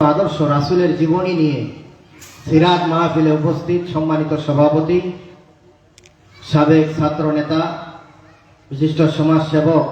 আদর্শ রাসুলের জীবনী নিয়ে সিরাজ মাহফিলে উপস্থিত সম্মানিত সভাপতি, সাবেক ছাত্র নেতা, বিশিষ্ট সমাজসেবক,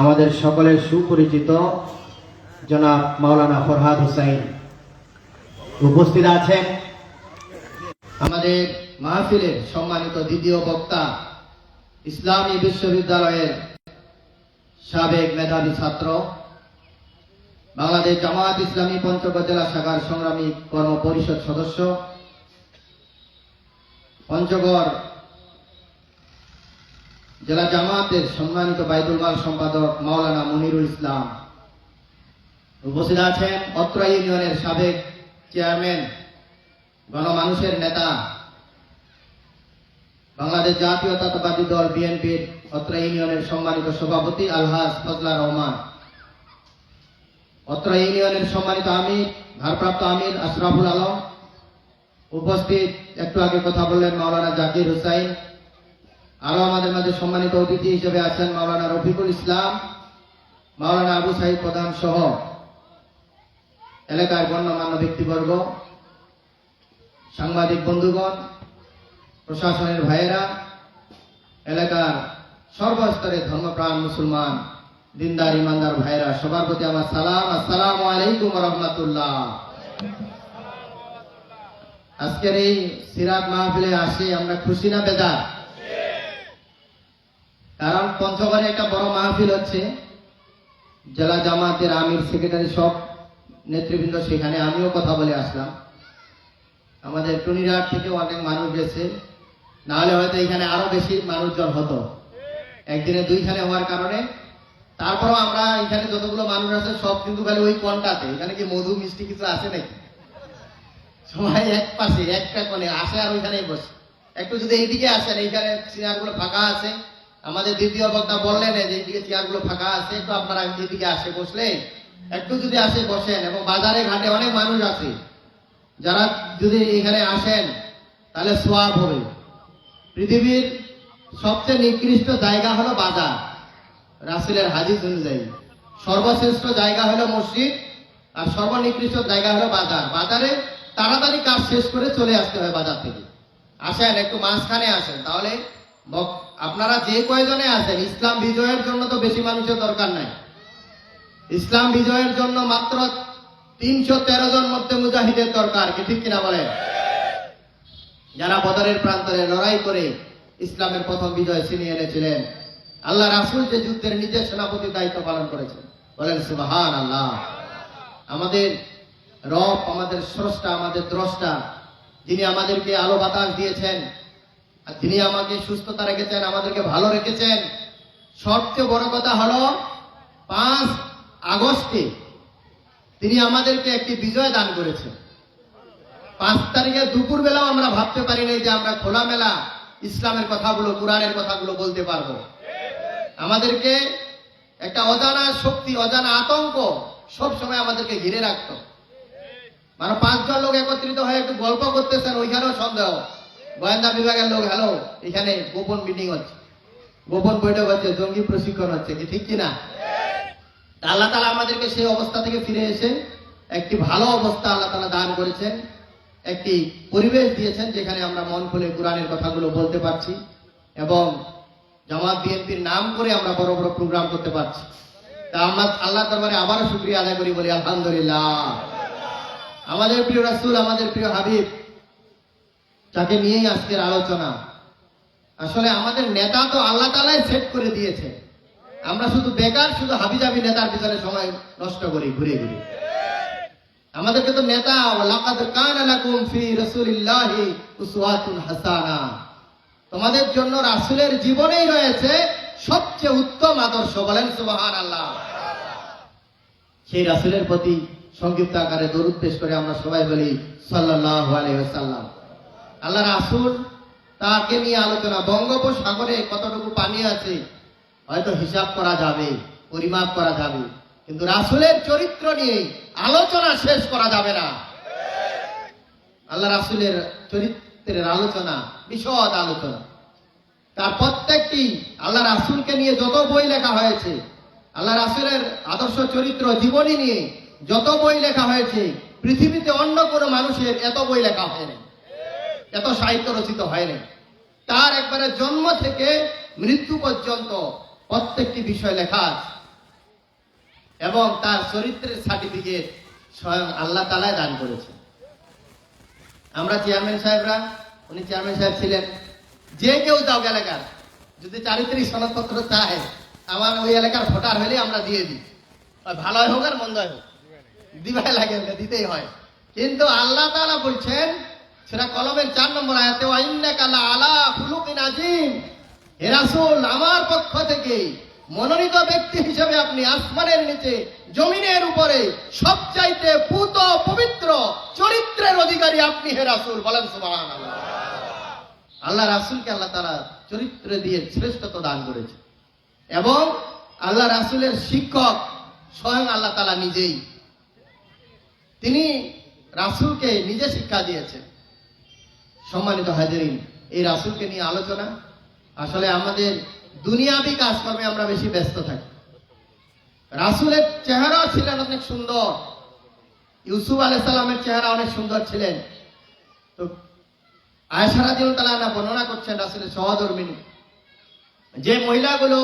আমাদের সকলের সুপরিচিত জনাব মাওলানা ফরহাদ হুসাইন। উপস্থিত আছেন আমাদের মাহফিলের সম্মানিত দ্বিতীয় বক্তা, ইসলামী বিশ্ববিদ্যালয়ের সাবেক মেধাবী ছাত্র বাংলাদেশ জামায়াত ইসলামী পঞ্চগড় জেলা শাখার সংগ্রামী কর্ম পরিষদ সদস্য। পঞ্চগড় জেলা জামায়াতের সম্মানিত বাইতুল মাল সম্পাদক মাওলানা মনিরুল ইসলাম। উপস্থিত আছেন অত্র ইউনিয়নের সাবেক চেয়ারম্যান, গণমানুষের নেতা, বাংলাদেশ জাতীয়তাবাদী দল বিএনপির অত্র ইউনিয়নের সম্মানিত সভাপতি আলহাজ ফজলা রহমান। অত্র ইউনিয়নের সম্মানিত আমির, ভারপ্রাপ্ত আমির আশরাফুল আলম। উপস্থিত, একটু আগে কথা বললেন মাওলানা জাকির হুসাইন। আরও আমাদের মাঝে সম্মানিত অতিথি হিসেবে আছেন মাওলানা রফিকুল ইসলাম, মাওলানা আবু সাহিদ প্রধান সহ এলাকার গণ্যমান্য ব্যক্তিবর্গ, সাংবাদিক বন্ধুগণ, প্রশাসনের ভাইয়েরা, এলাকার সর্বস্তরের ধর্মপ্রাণ মুসলমান দিনদার, ইমানদার ভাইরা, সবার প্রতি আমার সালাম। আসসালামু আলাইকুম রহমতুল্লাহ। আজকের এই সিরাত মাহফিলে আসি, আমরা খুশি না বেদার কারণ পঞ্চগড়ে একটা বড় মাহফিল হচ্ছে। জেলা জামাতের আমির সেক্রেটারি সব নেতৃবৃন্দ সেখানে আমিও কথা বলে আসলাম। আমাদের টুনিরাট থেকেও অনেক মানুষ গেছে। নাহলে হয়তো এখানে আরও বেশি মানুষজন হতো। একদিনে দুইখানে হওয়ার কারণে তারপরেও আমরা এখানে যতগুলো মানুষ আছে, সব কিন্তু খালি ওই কোনটাতে? এখানে কি মধু, মিষ্টি কিছু আছে নাকি? সবাই এক পাশে, একটা কোণে, আসে আর ওইখানেই বসে। একটু যদি এইদিকে আসেন, এইখানে চেয়ারগুলো ফাঁকা আছে। আমাদের দ্বিতীয় বক্তা বললেন যে এইদিকে চেয়ারগুলো ফাঁকা আছে তো আপনারা এইদিকে আসে বসলে। একটু যদি আসে, বসেন। এবং বাজারে ঘাটে অনেক মানুষ আছে। যারা যদি এখানে আসেন, তাহলে সোয়াব হবে। পৃথিবীর সবচেয়ে নিকৃষ্ট জায়গা হলো বাজার। রাসুলের হাদিস অনুযায়ী। সর্বশ্রেষ্ঠ জায়গা হলো মসজিদ, আর সর্বনিকৃষ্ট জায়গা হলো বাজার। বাজারে তাড়াতাড়ি কাজ শেষ করে চলে আসতে হয় বাজার থেকে। আসেন, একটু মাঝখানে আসেন। তাহলে আপনারা যে কয়জনে আছেন, ইসলাম বিজয়ের জন্য তো বেশি মানুষের দরকার নাই। ইসলাম বিজয়ের জন্য মাত্র তিনশো তেরো জন মধ্যে মুজাহিদের দরকার, কি ঠিক কিনা বলেন? যারা বদরের প্রান্তরে লড়াই করে ইসলামের প্রথম বিজয় ছিনিয়ে এনেছিলেন। আল্লাহ রাসুল যে যুদ্ধের নিজের সেনাপতি দায়িত্ব পালন করেছেন। বলেন সুবাহান আল্লাহ আমাদের রব, আমাদের স্রষ্টা, আমাদের দ্রষ্টা, যিনি আমাদেরকে আলো বাতাস দিয়েছেন, আর তিনি আমাকে সুস্থতা রেখেছেন, আমাদেরকে ভালো রেখেছেন, সবচেয়ে বড় কথা হলো, পাঁচ আগস্টে তিনি আমাদেরকে একটি বিজয় দান করেছেন। পাঁচ তারিখে দুপুর বেলাও আমরা ভাবতে পারি নাই যে আমরা খোলামেলা ইসলামের কথাগুলো, কোরআনের কথাগুলো বলতে পারব। আমাদেরকে একটা অজানা শক্তি, অজানা আতঙ্ক সব সময় আমাদেরকে ঘিরে রাখত। মানে পাঁচজন লোক একত্রিত হয়ে একটু গল্প করতেছেন, ওইখানেও সন্দেহ। গোয়েন্দা বিভাগের লোক, হ্যালো, এখানে গোপন মিটিং হচ্ছে। গোপন বৈঠক হচ্ছে, জঙ্গি প্রশিক্ষণ হচ্ছে, কি ঠিক কিনা? আল্লাহ তালা আমাদেরকে সেই অবস্থা থেকে ফিরে এসে একটি ভালো অবস্থা আল্লাহ তালা দান করেছেন, একটি পরিবেশ দিয়েছেন, যেখানে আমরা মন খুলে কোরআনের কথাগুলো বলতে পারছি। এবং জামাত বিএনপির নাম করে আমরা বড় বড় প্রোগ্রাম করতে পারছি। তা আমরা আল্লাহ দরবারে আবারও শুক্রিয়া আদায় করি বলি, আলহামদুলিল্লাহ। আমাদের প্রিয় রাসূল, আমাদের প্রিয় হাবিব, তাকে নিয়েই আজকের আলোচনা। আসলে আমাদের নেতা তো আল্লাহ তালাই সেট করে দিয়েছে। আমরা শুধু বেকার, শুধু হাবিজাবি নেতার পিছনে সময় নষ্ট করি, ঘুরে ঘুরে। আমাদেরকে তো নেতা লাকাদ কানা লাকুম ফি রাসূলিল্লাহি উসওয়াতুন হাসানা। তোমাদের জন্য রাসূলের জীবনেই রয়েছে সবচেয়ে উত্তম আদর্শ, বলেন সুবাহান আল্লাহ সেই রাসূলের প্রতি সংক্ষিপ্ত আকারে দরুদ পেশ করে আমরা সবাই বলি, সাল্লাল্লাহু আলাইহি ওয়াসাল্লাম। আল্লাহ রাসুল তাকে নিয়ে আলোচনা, বঙ্গোপসাগরে কতটুকু পানি আছে, হয়তো হিসাব করা যাবে, পরিমাপ করা যাবে, কিন্তু রাসূলের চরিত্র নিয়ে আলোচনা শেষ করা যাবে না। আল্লাহ রাসূলের চরিত্রের আলোচনা, বিশদ আলোচনা। তার প্রত্যেকটি আল্লাহ রাসুলকে নিয়ে যত বই লেখা হয়েছে, আল্লাহ রাসুলের আদর্শ চরিত্র জীবনী নিয়ে যত বই লেখা হয়েছে, পৃথিবীতে অন্য কোনো মানুষের এত বই লেখা হয়নি এত সাহিত্য রচিত হয়নি তার একবারে জন্ম থেকে মৃত্যু পর্যন্ত প্রত্যেকটি বিষয় লেখা আছে। এবং তার চরিত্রের সার্টিফিকেট স্বয়ং আল্লাহ তালায় দান করেছে আমরা চেয়ারম্যান সাহেবরা, উনি চেয়ারম্যান সাহেব ছিলেন। যে কেউ যাও এলাকার, যদি চারিত্রিক সনদপত্র চায়, আমার ওই এলাকার ভোটার হলে আমরা দিয়ে দিই। আর ভালো হোক আর মন্দ হোক। দিবাই লাগে দিতেই হয়। কিন্তু আল্লাহ তাআলা বলছেন, সেটা কলমের চার নম্বর আয়াতে ওয়াইন্নাকালা আলা খুলুকিন আজিম হে রাসূল আমার পক্ষ থেকে মনোনীত ব্যক্তি হিসেবে আপনি আসমানের নিচে, জমিনের উপরে, সবচাইতে পুত পবিত্র চরিত্রের অধিকারী আপনি হে রাসুল, বলেন সুবহানাল্লাহ। আল্লাহ রাসূলকে আল্লাহ তাআলা চরিত্র দিয়ে শ্রেষ্ঠত্ব দান করেছে এবং আল্লাহ রাসূলের শিক্ষক স্বয়ং আল্লাহ তালা নিজেই। তিনি রাসূলকে নিজে শিক্ষা দিয়েছেন। সম্মানিত হাজারিন, এই রাসূলকে নিয়ে আলোচনা। আসলে আমাদের দুনিয়াবি কাজকর্মে আমরা বেশি ব্যস্ত থাকি। রাসুলের চেহারা ছিলেন অনেক সুন্দর। ইউসুফ আলাইহিস সালামের চেহারা অনেক সুন্দর ছিলেন। তো আয়সারা দিন তালা বর্ণনা করছেন রাসুলের সহধর্মিনী। যে মহিলাগুলো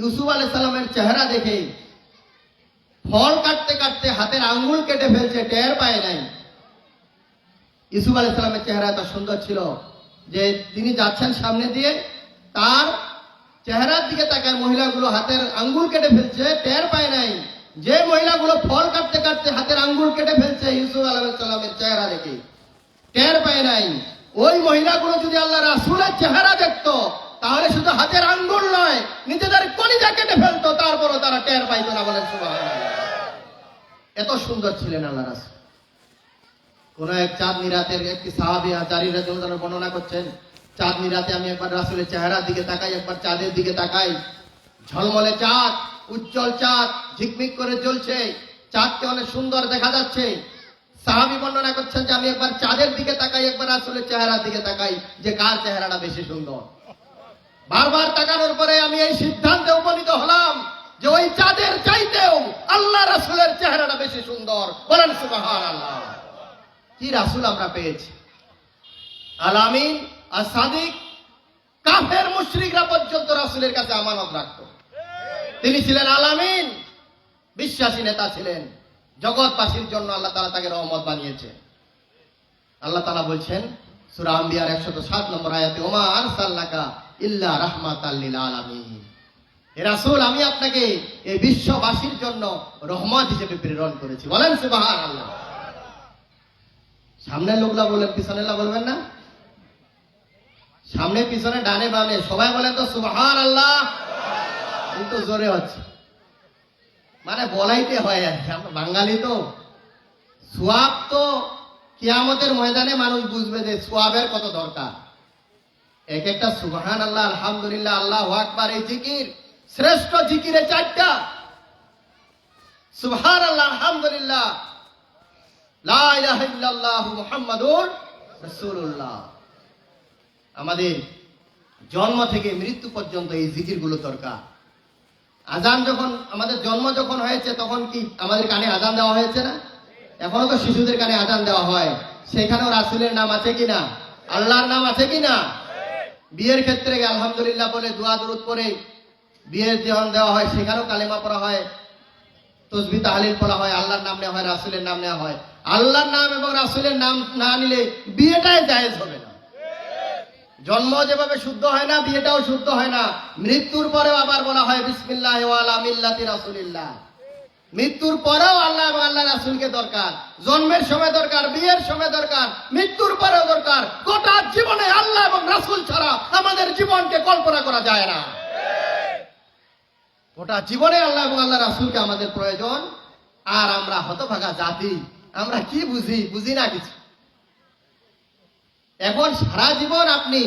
ইউসুফ আলাইহিস সালামের চেহারা দেখে ফল কাটতে কাটতে হাতের আঙ্গুল কেটে ফেলছে, টের পায় নাই। ইসুফ আলাইহিস সালামের চেহারা এত সুন্দর ছিল যে তিনি যাচ্ছেন সামনে দিয়ে, তার চেহারার দিকে তাকায় মহিলাগুলো হাতের আঙ্গুল কেটে ফেলছে, টের পায় নাই। যে মহিলাগুলো ফল কাটতে কাটতে হাতের আঙ্গুল কেটে ফেলছে, ইউসুফ আলাইহিস সালামের চেহারা দেখে। টের পায় নাই। ওই মহিলাগুলো যদি আল্লাহ রাসূলের চেহারা দেখতো, তাহলে শুধু হাতের আঙ্গুল নয়, নিজেদের কলিজা কেটে ফেলতো, তারপরও তারা টের পাইতো না বলেন এত সুন্দর ছিলেন আল্লাহ রাসূল। কোন এক চাঁদনি রাতের একটি সাহাবি আচারি রাজুল্লাহ বর্ণনা করছেন চাঁদনি রাতে আমি একবার রাসূলের চেহারার দিকে তাকাই, একবার চাঁদের দিকে তাকাই। ঝলমলে চাঁদ, উজ্জ্বল চাঁদ, ঝিকমিক করে জ্বলছে। চাঁদকে অনেক সুন্দর দেখা যাচ্ছে। সাহাবি বর্ণনা করছেন যে আমি একবার চাঁদের দিকে তাকাই, একবার রাসূলের চেহারার দিকে তাকাই যে কার চেহারাটা বেশি সুন্দর। বারবার তাকানোর পরে আমি এই সিদ্ধান্তে উপনীত হলাম যে ওই চাঁদের চাইতেও আল্লাহ রাসুলের চেহারাটা বেশি সুন্দর। বলেন সুবহানাল্লাহ। কি রাসুল আমরা পেয়েছি? আলামিন আর সাদিক, কাফের মুশরিকরা পর্যন্ত রাসুলের কাছে আমানত রাখত। তিনি ছিলেন আলামিন, বিশ্বাসী নেতা ছিলেন। জগৎবাসীর জন্য আল্লাহ তাআলা তাকে রহমত বানিয়েছে। আল্লাহ তালা বলছেন, সূরা আম্বিয়ার 107 নম্বর আয়াতে, ওমা আর সাল্লাকা ইল্লা রাহমাতাল লিল আলামিন। রাসূল, আমি আপনাকে এই বিশ্ববাসীর জন্য রহমত হিসেবে প্রেরণ করেছি। বলেন সে বাহার আল্লাহ সামনের লোকলা বলেন পিছনের লোক বলবেন না? সামনে, পিছনে, ডানে, বামে। সবাই বলেন তো সুবহান আল্লাহ কিন্তু জোরে হচ্ছে। মানে বলাইতে হয় আর বাঙালি তো। সোয়াব তো কিয়ামতের ময়দানে মানুষ বুঝবে যে সোয়াবের কত দরকার। এক একটা সুবহান আল্লাহ আলহামদুলিল্লাহ, আল্লাহ আকবার, এই জিকির, শ্রেষ্ঠ জিকিরে চারটা। সুবহান আল্লাহ আলহামদুলিল্লাহ। লা ইলাহা ইল্লাল্লাহু আমাদের জন্ম থেকে মৃত্যু পর্যন্ত এই জিকিরগুলো দরকার। আজান যখন, আমাদের জন্ম যখন হয়েছে, তখন কি আমাদের কানে আজান দেওয়া হয়েছে না? এখনও তো শিশুদের কানে আজান দেওয়া হয়। সেখানেও রাসূলের নাম আছে কিনা? আল্লাহর নাম আছে কিনা? বিয়ের ক্ষেত্রে আলহামদুলিল্লাহ বলে দোয়া, দুরুদ করে বিয়ের যখন দেওয়া হয়, সেখানেও কালেমা পড়া হয়, তসবি তাহলিল পড়া হয়, আল্লাহর নাম নেওয়া হয়, রাসূলের নাম নেওয়া হয়। আল্লাহর নাম এবং রাসূলের নাম না নিলে বিয়েটাই জায়েজ হবে। না জন্ম যেভাবে শুদ্ধ হয় না, বিয়েটাও শুদ্ধ হয় না। মৃত্যুর পরেও আবার বলা হয়, বিসমিল্লাহ রাসূলিল্লাহ। মৃত্যুর পরেও আল্লাহ আল্লাহ রাসূলকে দরকার। জন্মের সময় দরকার, বিয়ের সময় দরকার, মৃত্যুর পরেও দরকার। গোটা জীবনে আল্লাহ এবং রাসূল ছাড়া আমাদের জীবনকে কল্পনা করা যায় না। গোটা জীবনে আল্লাহ এবং আল্লাহ রাসুলকে আমাদের প্রয়োজন। আর আমরা হতভাগা জাতি, আমরা কি বুঝি? বুঝি না কিছু। এখন সারা জীবন আপনি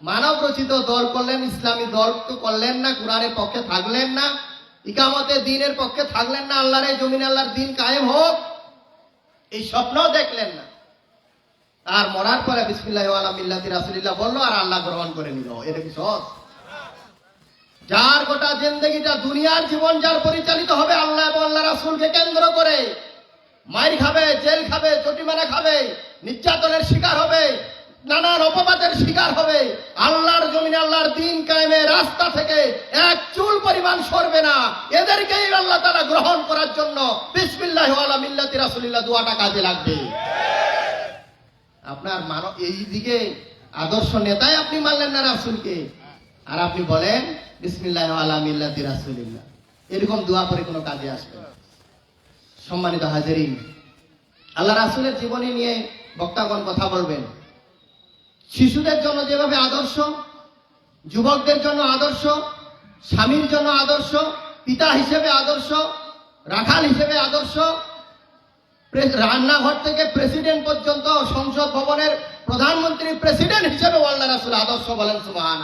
মানব রচিত দল করলেন, ইসলামী দল তো করলেন না, কোরআনের পক্ষে থাকলেন না ইকামতে দিনের পক্ষে থাকলেন না, আল্লাহর জমিন আল্লাহর দিন কায়েম হোক, এই স্বপ্নও দেখলেন না। আর মরার পরে বিসমিল্লাহ আলা মিল্লাতি রাসূলিল্লাহ বলল, আর আল্লাহ গ্রহণ করে নিল। এটা কি সহজ? যার গোটা জিন্দগিটা দুনিয়ার জীবন, যার পরিচালিত হবে আল্লাহ এবং আল্লাহ রাসূলকে কেন্দ্র করে, মাইর খাবে, জেল খাবে চটিমারা খাবে, নির্যাতনের শিকার হবে নানান অপবাদের শিকার হবে। আল্লাহর জমিনে আল্লাহর দিন কায়েমে রাস্তা থেকে এক চুল পরিমাণ সরবে না। এদেরকেই আল্লাহ তারা গ্রহণ করার জন্য বিসমিল্লাহ আলা মিল্লাতি রাসূলিল্লাহ দুয়াটা কাজে লাগবে। আপনার মানব এই দিকে আদর্শ নেতাই আপনি মানলেন না রাসুলকে? আর আপনি বলেন বিসমিল্লাহ আলা মিল্লাতি রাসূলিল্লাহ। এরকম দোয়া করে কোনো কাজে আসবে। সম্মানিত হাজারিন, আল্লাহ রাসুলের জীবনী নিয়ে বক্তাগণ কথা বলবেন। শিশুদের জন্য যেভাবে আদর্শ, যুবকদের জন্য আদর্শ, স্বামীর জন্য আদর্শ, পিতা হিসেবে আদর্শ, রাখাল হিসেবে আদর্শ রান্নাঘর থেকে প্রেসিডেন্ট পর্যন্ত সংসদ ভবনের প্রধানমন্ত্রী প্রেসিডেন্ট হিসেবে আল্লাহ রাসুল আদর্শ বলেন সুবাহান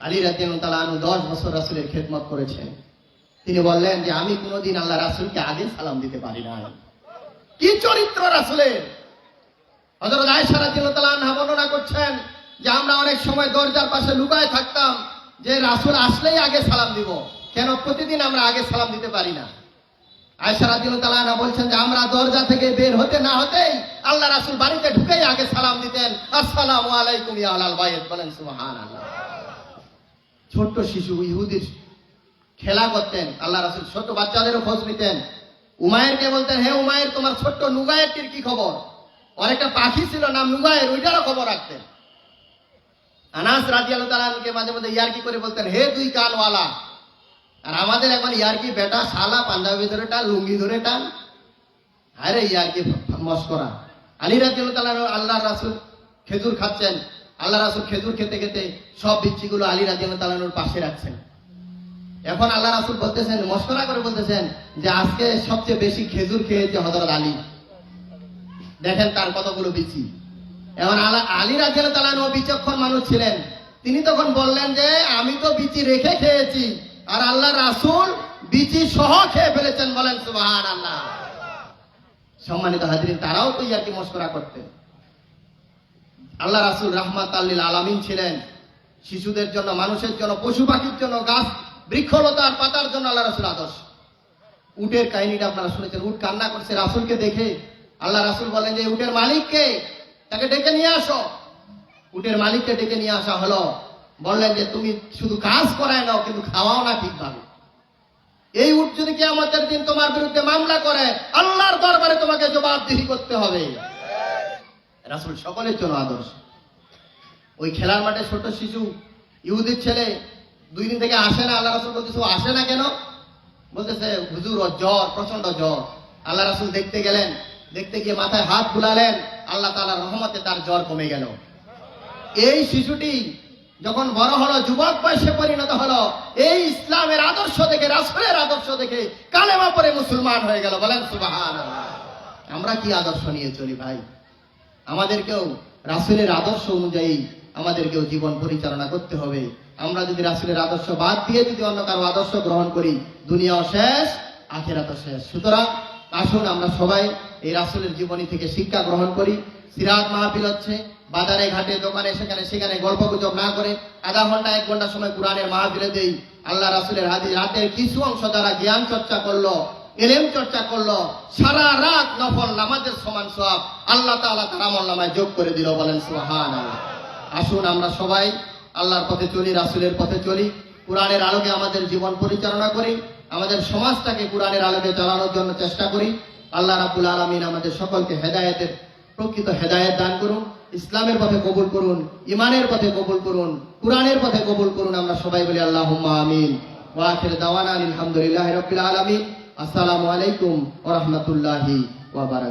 আলী তাআলা আনহু দশ বছর রাসুলের খেদমত করেছেন। তিনি বললেন যে, আমি কোনোদিন আল্লাহ রাসুলকে আগে সালাম দিতে পারি না কি চরিত্র রাসুলের? হযরত আয়েশা রাদিয়াল্লাহু তাআলা বর্ণনা করছেন যে আমরা অনেক সময় দরজার পাশে লুকায় থাকতাম যে রাসূল আসলেই আগে সালাম দিব। কেন প্রতিদিন আমরা আগে সালাম দিতে পারি না। তাআলা আনহা বলছেন যে আমরা দরজা থেকে বের হতে না হতেই আল্লাহ রাসূল বাড়িতে ঢুকেই আগে সালাম দিতেন। আসসালামু আলাইকুম ইয়া আলাল বাইত বলেন সুবহানাল্লাহ। ছোট্ট শিশু ইহুদির খেলা করতেন, আল্লাহ রাসুল ছোট বাচ্চাদেরও খোঁজ নিতেন। উমায়েরকে বলতেন, হে উমায়ের তোমার ছোট্ট নুগায়েরটির কি খবর? একটা পাখি ছিল, নাম নুগায়ের ওইটারও খবর রাখতেন। আনাস রাজিয়াল তালানকে মাঝে মধ্যে ইয়ারকি করে বলতেন, হে দুই কানওয়ালা, আর আমাদের এখন ইয়ারকি বেটা শালা, পাঞ্জাবি ধরে টান, লুঙ্গি ধরে টান। আরে ইয়ারকি মস্করা আলী রাজিয়াল তালান আল্লাহ রাসুল খেজুর খাচ্ছেন। আল্লাহ রাসুল খেজুর খেতে খেতে সব বিচ্ছিগুলো আলী রাজিয়াল তালানুর পাশে রাখছেন। এখন আল্লাহ রাসুল বলতেছেন, মস্করা করে বলতেছেন যে, আজকে সবচেয়ে বেশি খেজুর খেয়েছে হজরত আলী। দেখেন তার কতগুলো বিচি। এখন আলা- আলী তালানো বিচক্ষণ মানুষ ছিলেন। তিনি তখন বললেন যে, আমি তো বিচি রেখে খেয়েছি, আর আল্লাহ রাসুল বিচি সহ খেয়ে ফেলেছেন। বলেন সুবাহান আল্লাহ সম্মানিত হাজরিন, তারাও তো ইয়ার্কি মস্করা করতেন। আল্লাহ রাসুল রহমাত আল্লিল আলামিন ছিলেন। শিশুদের জন্য, মানুষের জন্য, পশু পাখির জন্য, গাছ বৃক্ষলতার পাতার জন্য আল্লাহ রাসুল আদর্শ। উটের কাহিনীটা আপনারা শুনেছেন। উট কান্না করছে রাসুলকে দেখে আল্লাহ রাসুল বলেন যে, উটের মালিককে তাকে ডেকে নিয়ে আসো। উটের মালিককে ডেকে নিয়ে আসা হলো। বললেন যে, তুমি শুধু কাজ করায় নাও, কিন্তু খাওয়াও না ঠিকভাবে। এই উট যদি কে আমাদের দিন তোমার বিরুদ্ধে মামলা করে, আল্লাহর দরবারে তোমাকে জবাবদিহি করতে হবে। রাসুল সকলের জন্য আদর্শ। ওই খেলার মাঠে ছোট শিশু, ইহুদির ছেলে, দুই দিন থেকে আসে না। আল্লাহ রাসুল বলতেছে আসে না কেন? বলতেছে, হুজুর, জ্বর প্রচণ্ড জ্বর। আল্লাহ রাসুল দেখতে গেলেন দেখতে গিয়ে মাথায় হাত বুলালেন, আল্লাহ তাআলার রহমতে তার জ্বর কমে গেল। এই শিশুটি যখন বড় হলো, যুবক বয়সে পরিণত হলো, এই ইসলামের আদর্শ দেখে, রাসুলের আদর্শ দেখে কালেমা পরে মুসলমান হয়ে গেল। বলেন সুবাহান আমরা কি আদর্শ নিয়ে চলি ভাই? আমাদেরকেও রাসুলের আদর্শ অনুযায়ী আমাদেরকেও জীবন পরিচালনা করতে হবে। আমরা যদি রাসুলের আদর্শ বাদ দিয়ে যদি অন্য কারও আদর্শ গ্রহণ করি, দুনিয়াও শেষ, আখেরাতও শেষ। সুতরাং আসুন আমরা সবাই এই রাসুলের জীবনী থেকে শিক্ষা গ্রহণ করি। সিরাজ মাহফিল হচ্ছে, বাজারে, ঘাটে, দোকানে, সেখানে সেখানে গল্প গুজব না করে আধা ঘণ্টা, এক ঘণ্টা সময় কোরআনের মাহফিলে দেই। আল্লাহ রাসুলের হাদিস, রাতের কিছু অংশ যারা জ্ঞান চর্চা করল, এলেম চর্চা করল, সারা রাত নফল নামাজের সমান সব আল্লাহ তাআলা তার আমল নামায় যোগ করে দিল বলেন সুবহান আসুন আমরা সবাই আল্লাহর পথে চলি, রাসুলের পথে চলি, কোরআনের আলোকে আমাদের জীবন পরিচালনা করি। আমাদের সমাজটাকে কোরআনের আলোকে চালানোর জন্য চেষ্টা করি। আল্লাহ রাবুল আলমিন আমাদের সকলকে হেদায়তের প্রকৃত হেদায়ত দান করুন, ইসলামের পথে কবুল করুন ইমানের পথে কবুল করুন, কোরআনের পথে কবুল করুন, আমরা সবাই বলি আল্লাহ আমিন। ওয়া দাওয়ান আলহামদুলিল্লাহ রবিল আলমিন। আসসালামু আলাইকুম ওরহমতুল্লাহি রাহমাতুল্লাহি ওয়া বারাকাতুহু।